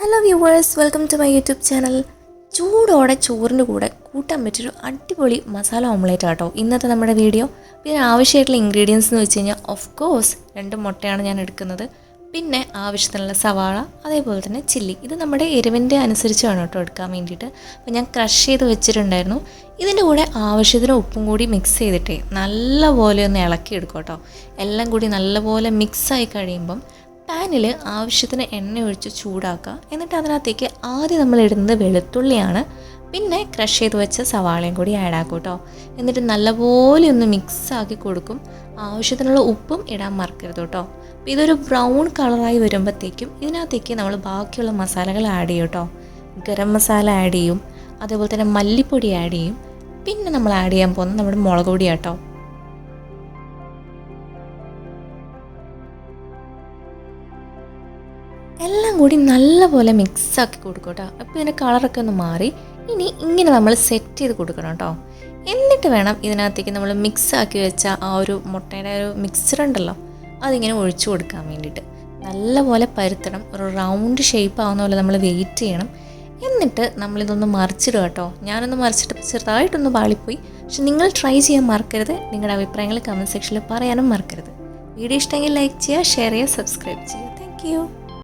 Hello viewers welcome to my YouTube channel ചൂടോടെ ചോറിന്റെ കൂടെ കൂട്ടാൻ പറ്റിയൊരു അടിപൊളി മസാല ഓംലേറ്റ് ആട്ടോ. ഇന്നത്തെ നമ്മുടെ വീഡിയോ പിന്നെ ആവശ്യമായിട്ടുള്ള ഇൻഗ്രീഡിയൻസ് എന്ന് വെച്ച് കഴിഞ്ഞാൽ ഓഫ് കോഴ്സ് രണ്ട് മുട്ടയാണ് ഞാൻ എടുക്കുന്നത്. പിന്നെ ആവശ്യത്തിനുള്ള സവാള അതേപോലെ തന്നെ ചില്ലി. ഇത് നമ്മുടെ എരിവിന്റെ അനുസരിച്ച് വേണം കേട്ടോ എടുക്കാൻ വേണ്ടിയിട്ട്. അപ്പോൾ ഞാൻ ക്രഷ് ചെയ്ത് വെച്ചിട്ടുണ്ടായിരുന്നു. ഇതിന്റെ കൂടെ ആവശ്യത്തിന് ഉപ്പും കൂടി മിക്സ് ചെയ്തിട്ടേ നല്ലപോലെ ഒന്ന് ഇളക്കി എടുക്കും കേട്ടോ. എല്ലാം കൂടി നല്ലപോലെ മിക്സ് ആയി കഴിയുമ്പം പാനിൽ ആവശ്യത്തിന് എണ്ണ ഒഴിച്ച് ചൂടാക്കുക. എന്നിട്ട് അതിനകത്തേക്ക് ആദ്യം നമ്മൾ ഇടുന്നത് വെളുത്തുള്ളിയാണ്. പിന്നെ ക്രഷ് ചെയ്ത് വെച്ച സവാളയും കൂടി ആഡ് ആക്കും കേട്ടോ എന്നിട്ട് നല്ലപോലെ ഒന്ന് മിക്സ് ആക്കി കൊടുക്കും. ആവശ്യത്തിനുള്ള ഉപ്പും ഇടാൻ മറക്കരുത് കേട്ടോ. അപ്പോൾ ഇതൊരു ബ്രൗൺ കളറായി വരുമ്പോഴത്തേക്കും ഇതിനകത്തേക്ക് നമ്മൾ ബാക്കിയുള്ള മസാലകൾ ആഡ് ചെയ്യും കേട്ടോ. ഗരം മസാല ആഡ് ചെയ്യും. അതേപോലെ തന്നെ മല്ലിപ്പൊടി ആഡ് ചെയ്യും. പിന്നെ നമ്മൾ ആഡ് ചെയ്യാൻ പോകുന്നത് നമ്മുടെ മുളക് പൊടി എല്ലാം കൂടി നല്ലപോലെ മിക്സാക്കി കൊടുക്കും കേട്ടോ അപ്പോൾ ഇതിന്റെ കളറൊക്കെ ഒന്ന് മാറി. ഇനി ഇങ്ങനെ നമ്മൾ സെറ്റ് ചെയ്ത് കൊടുക്കണം കേട്ടോ എന്നിട്ട് വേണം ഇതിനകത്തേക്ക് നമ്മൾ മിക്സ് ആക്കി വെച്ച ആ ഒരു മുട്ടയുടെ ഒരു മിക്സർ ഉണ്ടല്ലോ അതിങ്ങനെ ഒഴിച്ചു കൊടുക്കാൻ വേണ്ടിയിട്ട്. നല്ലപോലെ പരുത്തണം. ഒരു റൗണ്ട് ഷേപ്പ് ആവുന്ന പോലെ നമ്മൾ വെയിറ്റ് ചെയ്യണം. എന്നിട്ട് നമ്മളിതൊന്ന് മറിച്ചിടുക കേട്ടോ ഞാനൊന്ന് മറിച്ചിട്ട് ചെറുതായിട്ടൊന്ന് പാളിപ്പോയി പക്ഷെ നിങ്ങൾ ട്രൈ ചെയ്യാൻ മറക്കരുത്. നിങ്ങളുടെ അഭിപ്രായങ്ങൾ കമന്റ് സെക്ഷനിൽ പറയാനും മറക്കരുത്. വീഡിയോ ഇഷ്ടമെങ്കിൽ ലൈക്ക് ചെയ്യുക ഷെയർ ചെയ്യുക സബ്സ്ക്രൈബ് ചെയ്യുക. താങ്ക്